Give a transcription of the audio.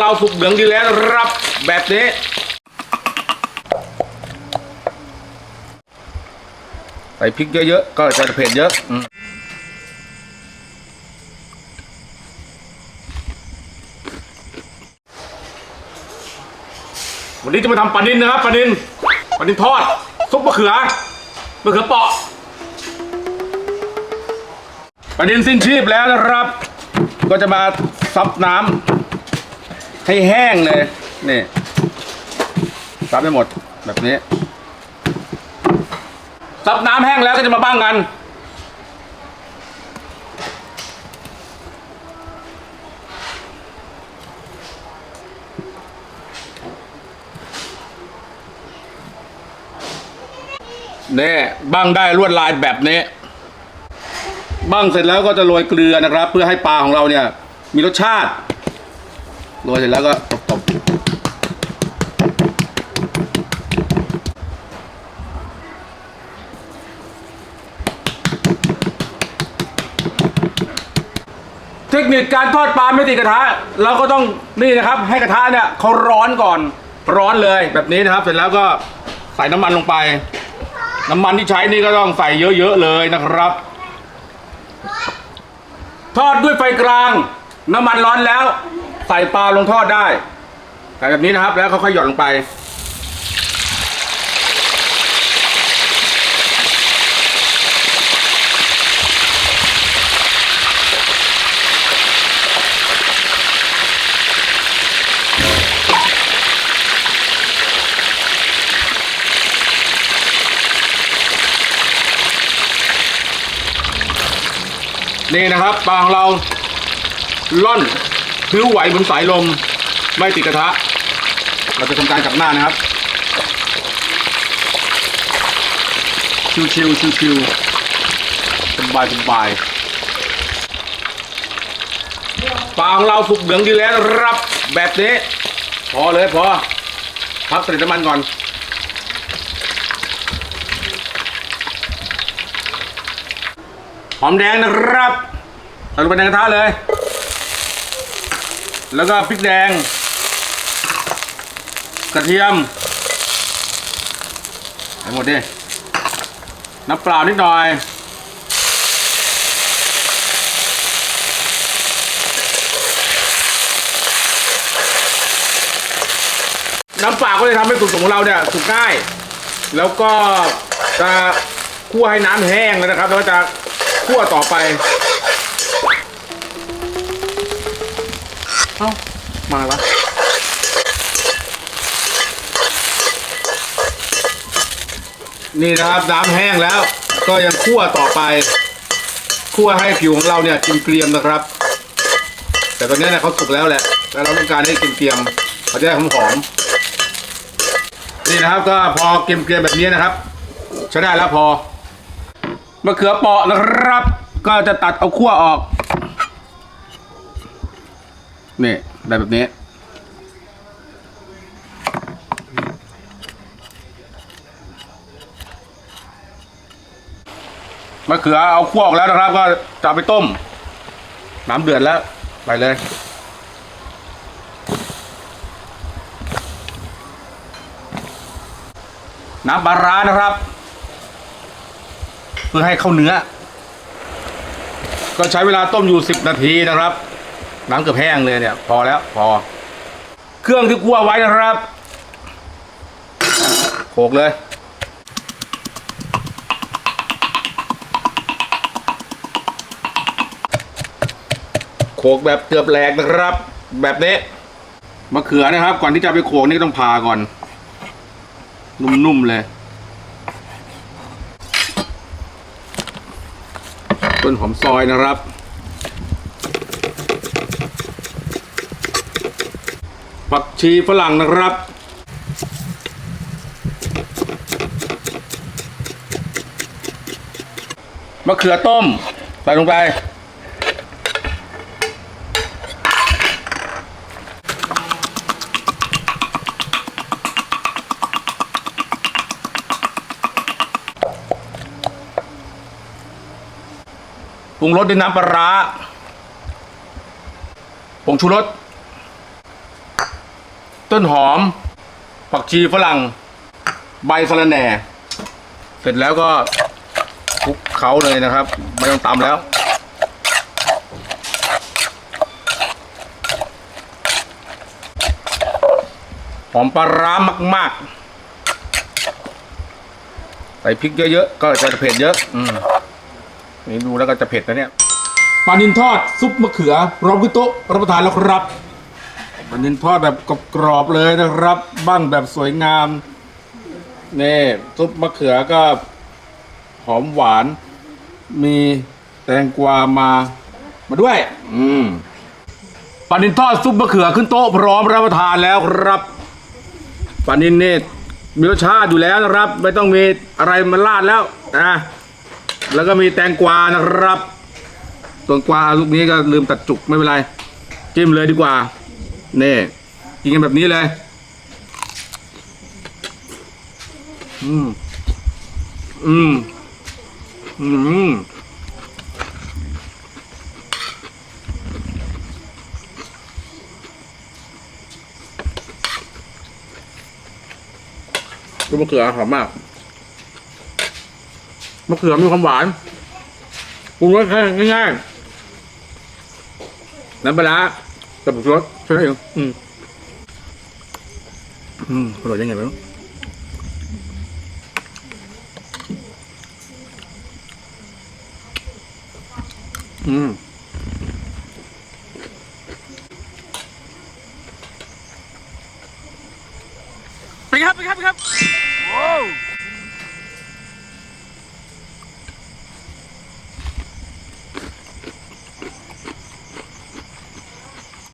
เราสุกเหลืองดีแล้วครับแบบนี้ใส่พริกเยอะๆก็จะเผ็ดเยอะวันนี้จะมาทำปลานินนะครับปลานินปลานินทอดซุปมะเขือมะเขือเปาะปลานินสิ้นชีพแล้วนะครับ ก็จะมาซับน้ำ ให้แห้งเลยนี่ซับให้หมดแบบนี้ซับน้ำแห้งแล้วก็จะมาบ้างกันนี่บ้างได้ลวดลายแบบนี้บ้างเสร็จแล้วก็จะโรยเกลือนะครับ เพื่อให้ปลาของเราเนี่ย มีรสชาติ โรยเสร็จแล้วก็ตบๆเทคนิคการทอดปลาไม่ติดกระทะ เราก็ต้องนี่นะครับ ให้กระทะเนี่ยเขาร้อนก่อนร้อนเลยแบบนี้นะครับ เสร็จแล้วก็ใส่น้ำมันลงไป น้ำมันที่ใช้นี่ก็ต้องใส่เยอะๆเลยนะครับ ทอดด้วยไฟกลาง น้ำมันร้อนแล้ว ใส่ปลาลงทอดได้ใส่แบบนี้นะครับ แล้วค่อยๆหย่อนลงไป นี่นะครับปลาของเราล่อน พิ้วไหวบนสายลม ไม่ติดกระทะ เราจะทำการกลับหน้านะครับ ชิวชิวชิวชิวสบายสบายปลาของเราสุกเหลืองดีแล้วครับแบบนี้ พอเลยพอพักใส่น้ำมันก่อนหอมแดงนะครับใส่ลงไปในกระทะเลย แล้วก็พริกแดง กระเทียมใส่หมดดิ น้ำเปล่านิดหน่อย น้ำเปล่าก็จะทำให้สูตรของเราเนี่ยสุกง่าย แล้วก็จะคั่วให้น้ำแห้งเลยนะครับ แล้วก็จะคั่วต่อไป เอ้า มาแล้วนี่นะครับน้ำแห้งแล้ว ก็ยังคั่วต่อไปคั่วให้ผิวของเราเนี่ยกินเกรียมนะครับ แต่ตอนนี้เนี่ยเขาสุกแล้วแหละแล้วเราต้องการให้กินเกรียมเขาจะได้หอมๆนี่นะครับก็พอเกรียมๆแบบนี้นะครับใช้ได้แล้วพอมะเขือเปราะนะครับ ก็จะตัดเอาขั้วออก นี่ได้แบบนี้ มะเขือเอาขั้วออกแล้วนะครับ ก็จะไปต้ม น้ำเดือดแล้ว ไปเลยน้ำปลาร้านะครับ เพื่อให้เข้าเนื้อ ก็ใช้เวลาต้มอยู่สิบนาทีนะครับ น้ำเกือบแห้งเลยเนี่ย พอแล้วพอ เครื่องที่คั่วไว้นะครับโขกเลยโขกแบบเกือบแหลกนะครับ แบบนี้มะเขือนะครับ ก่อนที่จะไปโขกนี่ต้องผ่าก่อน นุ่มๆเลยต้นหอมซอยนะครับ ผักชีฝรั่งนะครับ มะเขือต้ม ใส่ลงไป ปรุงรสด้วยน้ำปลาร้าผงชูรส ต้นหอม ผักชีฝรั่ง ใบสะระแหน่ เสร็จแล้วก็คลุกเขาเลยนะครับ ไม่ต้องตำแล้ว หอมปลาร้ามาก ๆ ใส่พริกเยอะ ๆ ก็จะเผ็ดเยอะ อืมนี่ดูแล้วก็จะเผ็ดนะเนี่ยปลานินทอดซุปมะเขือพร้อมขึ้นโต๊ะรับประทานแล้วครับ ปลานินทอดแบบกรอบๆเลยนะครับ บ้างแบบสวยงามนี่ซุปมะเขือก็หอมหวาน มีแตงกวามา มาด้วย อืมปลานินทอดซุปมะเขือขึ้นโต๊ะพร้อมรับประทานแล้วครับปลานินเนี่มีรสชาติอยู่แล้วนะครับ ไม่ต้องมีอะไรมาราดแล้วนะแล้วก็มีแตงกวานะครับต้นกวาลูกนี้ก็ลืมตัดจุกไม่เป็นไร จิ้มเลยดีกว่า นี่กินกันแบบนี้เลย อืม อืม อืมดูมะเขือหอมมาก มะเขือมีความหวานปรุงรสง่ายๆน้ำปลา ร้ากับผงชูรสแค่นั้นเองอืมอื